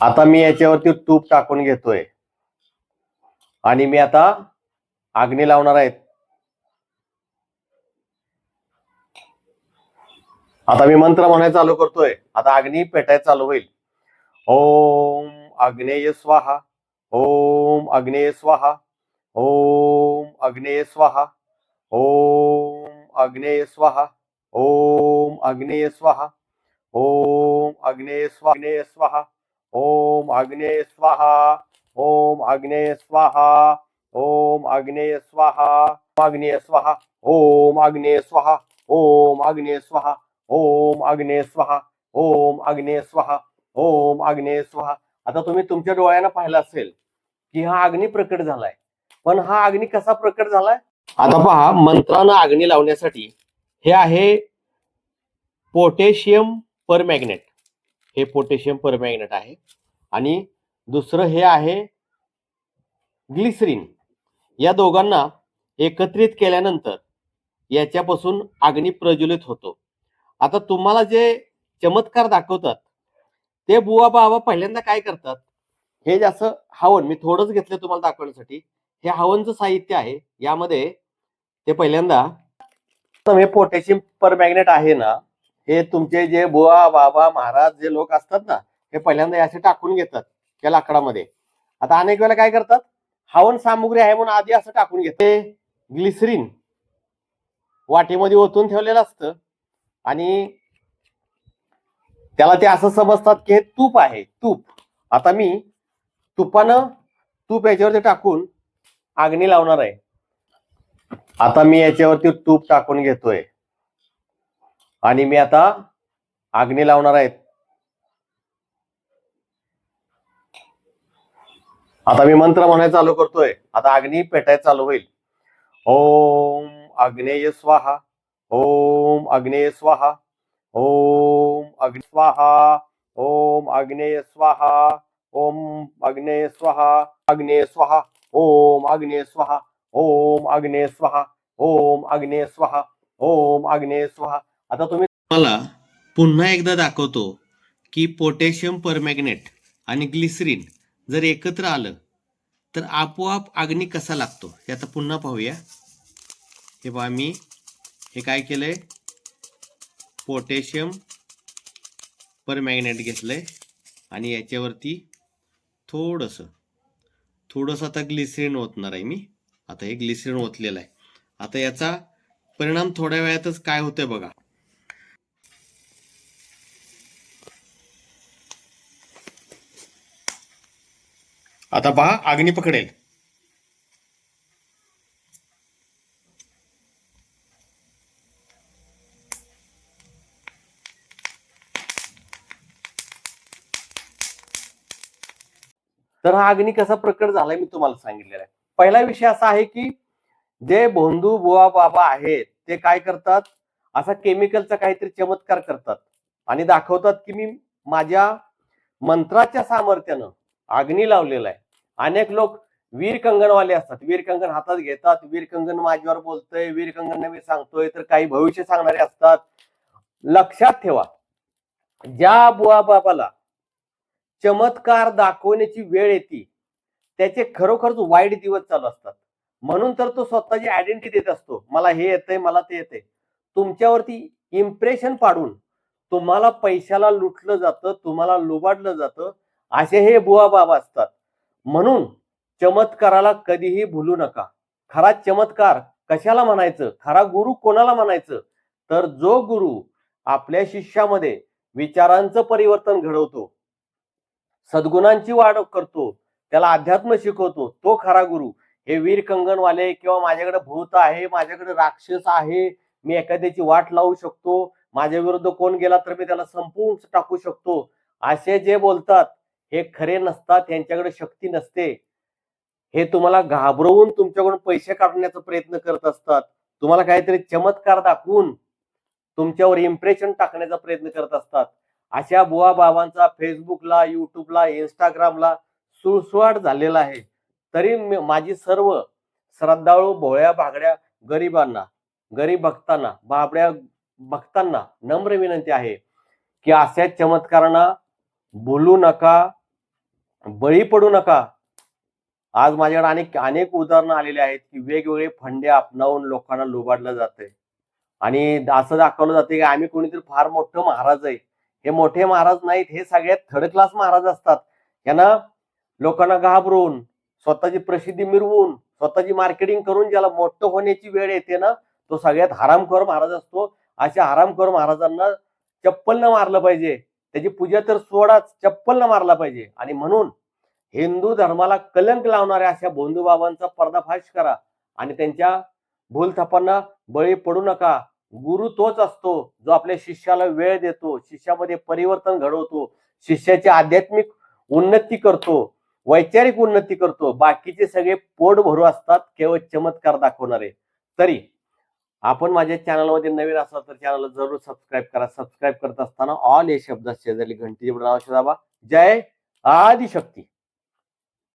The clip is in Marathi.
आता मी याच्यावरती तूप टाकून घेतोय. आणि मी आता आग्नी लावणार आहेत आता मी मंत्र म्हणायला चालू करतोय. आता अग्नी पेटायला चालू होईल. ओम अग्नेय स्वाहा. ओम अग्नेय स्वाहा. ओम अग्नेय स्वाहा. ओम अग्नेय स्वाहा. ओम अग्नेय स्वाहा. ओम अग्नेय स्वा अग्नेय स्वाहा. ओम अग्ने स्वाहा ओम अग्ने स्वाहा ओम अग्ने स्वाहा अग्ने स्वाहा ओम अग्ने स्वाहा ओम अग्ने स्वाहा ओम अग्ने स्वाहा ओम अग्ने स्वाहा ओम अग्ने स्वाहा. आता तुम्ही तुमच्या डोळ्यानं पाहिलं असेल की हा अग्नी प्रकट झालाय. पण हा अग्नी कसा प्रकट झालाय? आता पहा मंत्रानं अग्नी लावण्यासाठी हे आहे पोटॅशियम परमॅग्नेट. हे पोटॅशियम परमॅग्नेट आहे. आणि दुसरं हे आहे ग्लिसरीन. या दोघांना एकत्रित केल्यानंतर याच्यापासून अग्नी प्रज्वलित होतो. आता तुम्हाला जे चमत्कार दाखवतात ते बुवा बाबा पहिल्यांदा काय करतात? हे जसं हवन मी थोडंच घेतलं तुम्हाला दाखवण्यासाठी. हे हवनचं साहित्य आहे. यामध्ये ते पहिल्यांदा हे पोटॅशियम परमॅग्नेट आहे ना हे तुमचे जे बुवा बाबा महाराज जे लोक असतात ना हे पहिल्यांदा हे असे टाकून घेतात या लाकडामध्ये. आता अनेक वेळेला काय करतात? हवन सामुग्री आहे म्हणून आधी असं टाकून घेते ग्लिसरीन वाटीमध्ये ओतून ठेवलेलं असतं आणि त्याला ते असं समजतात की हे तूप आहे तूप. आता मी तुपानं तूप याच्यावरती टाकून आग्नी लावणार आहे. आता मी याच्यावरती तूप टाकून घेतोय. आणि मी आता आग्नी लावणार आहेत आता मी मंत्र म्हणायला चालू करतोय आता अग्नी पेटायला चालू होईल ओम अग्नेय स्वाहा ओम अग्नेय स्वाहा ओम अग्नि स्वाहा ओम अग्नेय स्वाहा ओम अग्नेय स्वाहा अग्नेय स्वाहा ओम अग्नेय स्वाहा ओम अग्नेय स्वाहा ओम अग्नेय स्वाहा ओम अग्नेय स्वाहा आता तुम्ही मला पुन्हा एकदा दाखवतो की पोटॅशियम परमॅग्नेट आणि ग्लिसरीन जर एकत्र आलं तर आपोआप अग्नी कसा लागतो? हे आता पुन्हा पाहूया. हे पहा मी हे काय केलंय? पोटॅशियम परमॅग्नेट घेतलंय आणि याच्यावरती थोडंसं थोडंसं आता ग्लिसरीन ओतणार आहे मी. आता हे ग्लिसरीन ओतलेलं आहे. आता याचा परिणाम थोड्या वेळातच काय होतंय बघा. आता पहा अग्नी पकडेल. तर हा अग्नी कसा प्रकट झालाय मी तुम्हाला सांगितलेला आहे. पहिला विषय असा आहे की जे भोंदू बुवा बाबा आहेत ते काय करतात? असा केमिकलचा काहीतरी चमत्कार करतात. आणि दाखवतात की मी माझ्या मंत्राच्या सामर्थ्यानं अग्नी लावलेला आहे. अनेक लोक वीर कंगणवाले असतात. वीर कंगण हातात घेतात. वीर कंगण माझ्यावर बोलतोय. वीर कंगण मी सांगतोय तर काही भविष्य सांगणारे असतात. लक्षात ठेवा. ज्या बुवा बाबाला चमत्कार दाखवण्याची वेळ येते त्याचे खरोखरच वाईट दिवस चालू असतात. म्हणून तर तो स्वतःची आयडेंटिटी देत असतो. मला हे येतंय मला ते येतंय. तुमच्यावरती इम्प्रेशन पाडून तुम्हाला पैशाला लुटलं जातं तुम्हाला लुबाडलं जातं असे हे बुवा बाबा असतात. म्हणून चमत्काराला कधीही भुलू नका. खरा चमत्कार कशाला म्हणायचं? खरा गुरु कोणाला म्हणायचं? तर जो गुरु आपल्या शिष्यामध्ये विचारांचं परिवर्तन घडवतो सद्गुणांची वाढ करतो त्याला अध्यात्म शिकवतो तो खरा गुरु. हे वीर कंगनवाले किंवा माझ्याकडे भूत आहे माझ्याकडे राक्षस आहे मी एखाद्याची वाट लावू शकतो माझ्या विरुद्ध कोण गेला तर मी त्याला संपवून टाकू शकतो असे जे बोलतात हे खरे नसतात त्यांच्याकडे शक्ती नसते. हे तुम्हाला घाबरवून तुमच्याकडून पैसे काढण्याचा प्रयत्न करत असतात. तुम्हाला काहीतरी चमत्कार दाखवून तुमच्यावर इम्प्रेशन टाकण्याचा प्रयत्न करत असतात. अशा बुवा बाबांचा फेसबुकला युट्यूबला इंस्टाग्रामला सुळसुळाट झालेला आहे. तरी माझी सर्व श्रद्धाळू भोळ्या भागड्या गरिबांना गरीब भक्तांना बाबड्या भक्तांना नम्र विनंती आहे की अशा चमत्कारांना बोलू नका. बळी पडू नका. आज माझ्याकडे अनेक अनेक उदाहरणं आलेली आहेत की वेगवेगळे फंडे अपनावून लोकांना लुबाडलं जातंय. आणि असं दाखवलं जाते की आम्ही कोणीतरी फार मोठं महाराज आहे. हे मोठे महाराज नाहीत हे सगळ्यात थर्ड क्लास महाराज असतात. यांना लोकांना घाबरून स्वतःची प्रसिद्धी मिरवून स्वतःची मार्केटिंग करून ज्याला मोठं होण्याची वेळ येते ना तो सगळ्यात हरामखोर महाराज असतो. अशा हरामखोर महाराजांना चप्पल न मारलं पाहिजे. त्याची पूजा तर सोडाच चप्पल न मारला पाहिजे. आणि म्हणून हिंदू धर्माला कलंक लावणाऱ्या अशा बोंधूबाबांचा पर्दाफाश करा. आणि त्यांच्या भूलथापांना बळी पडू नका. गुरु तोच असतो जो आपल्या शिष्याला वेळ देतो शिष्यामध्ये परिवर्तन घडवतो शिष्याची आध्यात्मिक उन्नती करतो वैचारिक उन्नती करतो. बाकीचे सगळे पोट भरू असतात केवळ चमत्कार दाखवणारे. तरी आपण माझ्या चॅनलमध्ये नवीन असाल तर चॅनलला जरूर सबस्क्राईब करा. सबस्क्राईब करत असताना ऑल या शब्दात शेजारी घंटी नाव दाबा जय आदिशक्ती.